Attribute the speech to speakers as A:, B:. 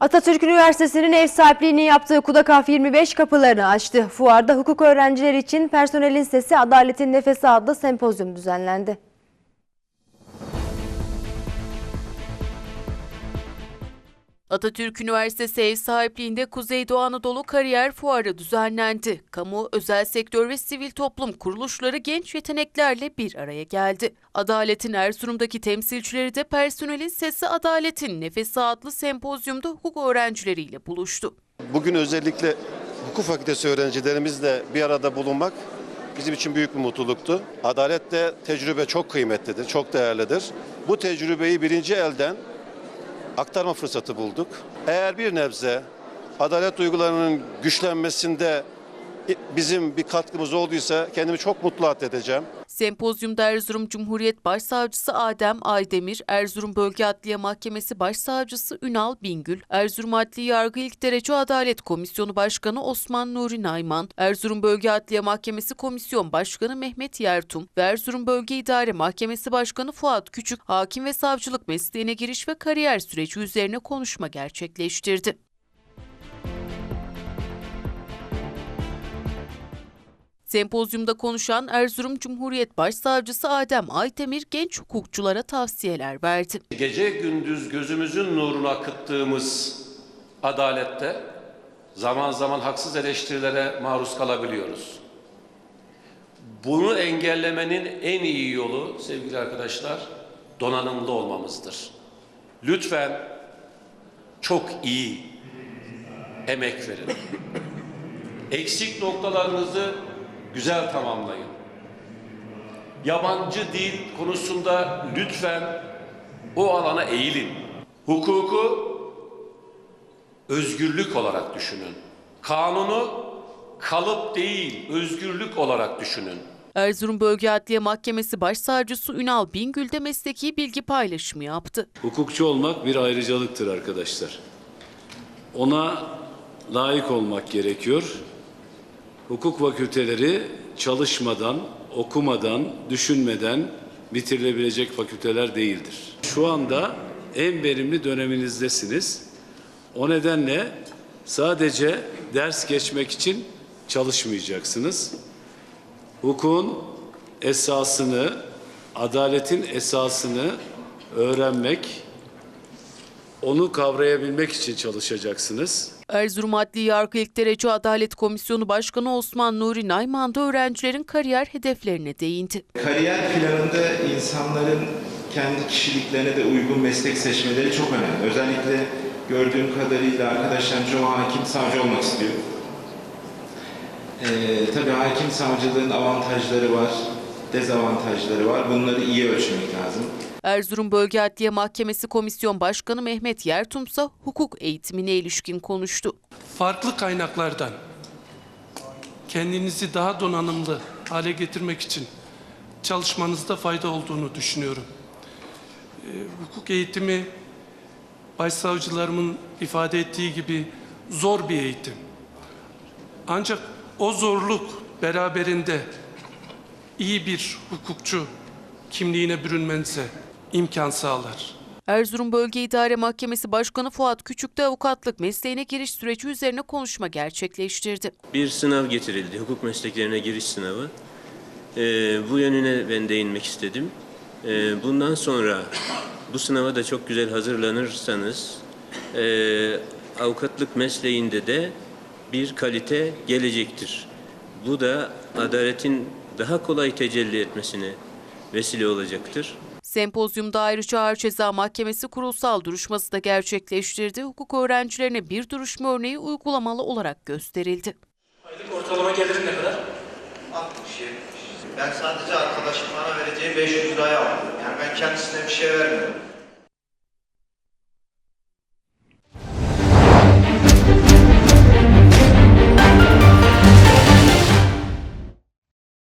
A: Atatürk Üniversitesi'nin ev sahipliğini yaptığı Kudakaf 25 kapılarını açtı. Fuarda hukuk öğrencileri için Personelin Sesi Adaletin Nefesi adlı sempozyum düzenlendi.
B: Atatürk Üniversitesi ev sahipliğinde Kuzeydoğu Anadolu Kariyer Fuarı düzenlendi. Kamu, özel sektör ve sivil toplum kuruluşları genç yeteneklerle bir araya geldi. Adaletin Erzurum'daki temsilcileri de personelin sesi Adaletin Nefesi adlı sempozyumda hukuk öğrencileriyle buluştu.
C: Bugün özellikle hukuk fakültesi öğrencilerimizle bir arada bulunmak bizim için büyük bir mutluluktu. Adalette tecrübe çok kıymetlidir, çok değerlidir. Bu tecrübeyi birinci elden aktarma fırsatı bulduk. Eğer bir nebze adalet duygularının güçlenmesinde bizim bir katkımız olduysa kendimi çok mutlu addedeceğim.
B: Sempozyumda Erzurum Cumhuriyet Başsavcısı Adem Aydemir, Erzurum Bölge Adliye Mahkemesi Başsavcısı Ünal Bingül, Erzurum Adli Yargı İlk Derece Adalet Komisyonu Başkanı Osman Nuri Nayman, Erzurum Bölge Adliye Mahkemesi Komisyon Başkanı Mehmet Yertum ve Erzurum Bölge İdare Mahkemesi Başkanı Fuat Küçük, hakim ve savcılık mesleğine giriş ve kariyer süreci üzerine konuşma gerçekleştirdi. Sempozyumda konuşan Erzurum Cumhuriyet Başsavcısı Adem Aytemir genç hukukçulara tavsiyeler verdi.
D: Gece gündüz gözümüzün nurunu akıttığımız adalette zaman zaman haksız eleştirilere maruz kalabiliyoruz. Bunu engellemenin en iyi yolu sevgili arkadaşlar donanımlı olmamızdır. Lütfen çok iyi emek verin. Eksik noktalarınızı güzel tamamlayın. Yabancı dil konusunda lütfen o alana eğilin. Hukuku özgürlük olarak düşünün. Kanunu kalıp değil, özgürlük olarak düşünün.
B: Erzurum Bölge Adliye Mahkemesi Başsavcısı Ünal Bingül de mesleki bilgi paylaşımı yaptı.
E: Hukukçu olmak bir ayrıcalıktır arkadaşlar. Ona layık olmak gerekiyor. Hukuk fakülteleri çalışmadan, okumadan, düşünmeden bitirilebilecek fakülteler değildir. Şu anda en verimli döneminizdesiniz. O nedenle sadece ders geçmek için çalışmayacaksınız. Hukukun esasını, adaletin esasını öğrenmek, onu kavrayabilmek için çalışacaksınız.
B: Erzurum Adli Yargı İlk Derece Adalet Komisyonu Başkanı Osman Nuri Nayman da öğrencilerin kariyer hedeflerine değindi.
F: Kariyer planında insanların kendi kişiliklerine de uygun meslek seçmeleri çok önemli. Özellikle gördüğüm kadarıyla arkadaşlarım çoğu hakim savcı olmak istiyor. Ee, tabii hakim savcılığın avantajları var, dezavantajları var. Bunları iyi ölçmek lazım.
B: Erzurum Bölge Adliye Mahkemesi Komisyon Başkanı Mehmet Yertum ise hukuk eğitimine ilişkin konuştu.
G: farklı kaynaklardan kendinizi daha donanımlı hale getirmek için çalışmanızda fayda olduğunu düşünüyorum. Ee, hukuk eğitimi başsavcılarımın ifade ettiği gibi zor bir eğitim. Ancak o zorluk beraberinde iyi bir hukukçu kimliğine bürünmenize imkan sağlar.
B: Erzurum Bölge İdare Mahkemesi Başkanı Fuat Küçük de avukatlık mesleğine giriş süreci üzerine konuşma gerçekleştirdi.
H: bir sınav getirildi, hukuk mesleklerine giriş sınavı. Ee, bu yönüne ben değinmek istedim. Ee, bundan sonra bu sınava da çok güzel hazırlanırsanız, e, avukatlık mesleğinde de bir kalite gelecektir. Bu da adaletin daha kolay tecelli etmesine vesile olacaktır.
B: Sempozyumda ayrıca Ağır Ceza Mahkemesi kurulsal duruşması da gerçekleştirdi. Hukuk öğrencilerine bir duruşma örneği uygulamalı olarak gösterildi.
I: Aylık ortalama gelirin ne kadar?
J: 60-70. Ben sadece arkadaşım bana vereceği 500 liraya aldım. Yani ben kendisine bir şey vermiyorum.